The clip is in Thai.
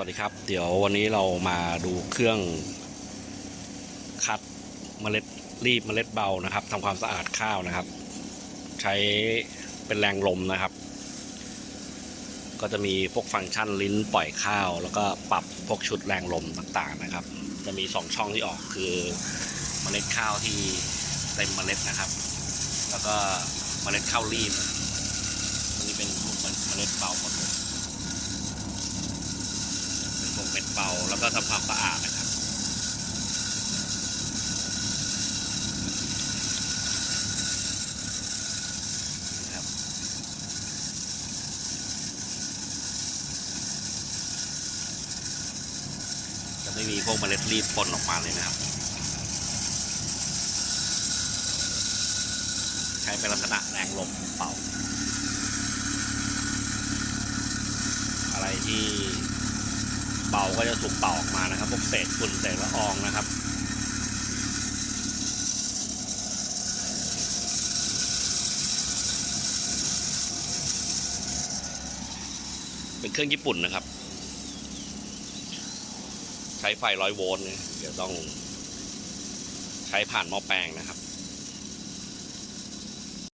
สวัสดีครับ เดี๋ยววันนี้เรามาดูเครื่องคัดเมล็ดรีบเมล็ดเบานะครับทำความสะอาดข้าวนะครับ ใช้เป็นแรงลมนะครับ ก็จะมีพวกฟังก์ชันลิ้นปล่อยข้าว แล้วก็ปรับพวกชุดแรงลมต่างๆนะครับ จะมีสองช่องที่ออกคือเมล็ดข้าวที่เต็มเมล็ดนะครับ แล้วก็เมล็ดข้าวรีบอันนี้เป็นพวกเมล็ดเบาหมดเลย เป็นพวกเม็ดเบาแล้วก็ทำความสะอาดนะครับนะครับจะไม่มีพวกเมล็ดรีบปนออกมาเลยนะครับ ใช้เป็นลักษณะแรงลมเป่า อะไรที่ เป่าก็จะถูกเป่าออกมานะครับพวกเศษฝุ่นเศษละอองนะครับเป็นเครื่องญี่ปุ่นนะครับ ใช้ไฟร้อยโวลต์เนี่ยเดี๋ยวต้อง ใช้ผ่านหม้อแปลงนะครับ